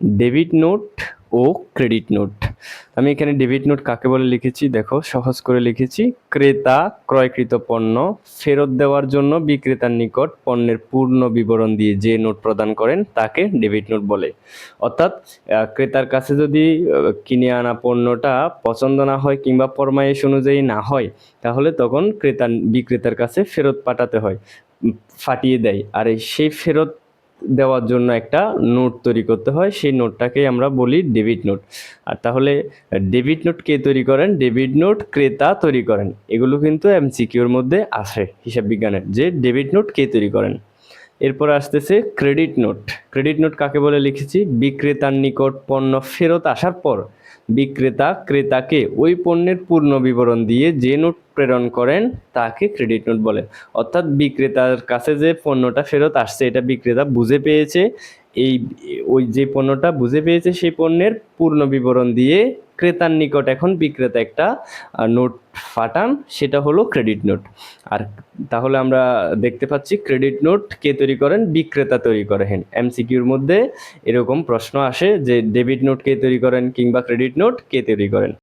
Debit note ও credit note. আমি এখানে ডেবিট নোট কাকে বলে লিখেছি? দেখো, সহজ করে লিখেছি। ক্রেতা ক্রয়কৃত পণ্য ফেরত দেওয়ার জন্য বিক্রেতার নিকট পণ্যের পূর্ণ বিবরণ দিয়ে যে নোট প্রদান করেন, তাকে ডেবিট নোট বলে। অর্থাৎ ক্রেতার কাছে যদি কিনে আনা পণ্যটা পছন্দ না হয় কিংবা ফরমাইশ অনুযায়ী না হয়, তাহলে তখন ক্রেতা বিক্রেতার কাছে ফেরত পাঠাতে হয় ফাটিয়ে দেয়। আর সেই ফেরত দেওয়ার জন্য একটা নোট তৈরি করতে হয়। সেই নোটটাকেই আমরা বলি ডেবিট নোট। আর তাহলে ডেবিট নোট কে তৈরি করেন? ডেবিট নোট ক্রেতা তৈরি করেন। এগুলো কিন্তু এমসিকিউর মধ্যে আসে হিসাব বিজ্ঞানের। যে ডেবিট নোট কে তৈরি করেন? এরপর আসতেছে ক্রেডিট নোট ক্রেডিট নোট কাকে বলে লিখেছি? বিক্রেতার নিকট পণ্য ফেরত আসার পর বিক্রেতা ক্রেতাকে ওই পণ্যের পূর্ণ বিবরণ দিয়ে যে নোট প্রেরণ করেন তাকে ক্রেডিট নোট বলে। অর্থাৎ বিক্রেতার কাছে যে পণ্যটা ফেরত আসছে, এটা বিক্রেতা বুঝে পেয়েছে এই, ওই যে পণ্যটা বুঝে পেয়েছে সেই পণ্যের পূর্ণ বিবরণ দিয়ে ক্রেতার নিকট এখন বিক্রেতা একটা নোট ফাটান, সেটা হলো ক্রেডিট নোট। আর তাহলে আমরা দেখতে পাচ্ছি ক্রেডিট নোট কে তৈরি করেন? বিক্রেতা তৈরি করেন। এমসিকিউর মধ্যে এরকম প্রশ্ন আসে যে, ডেবিট নোট কে তৈরি করেন কিংবা ক্রেডিট নোট কে তৈরি করেন?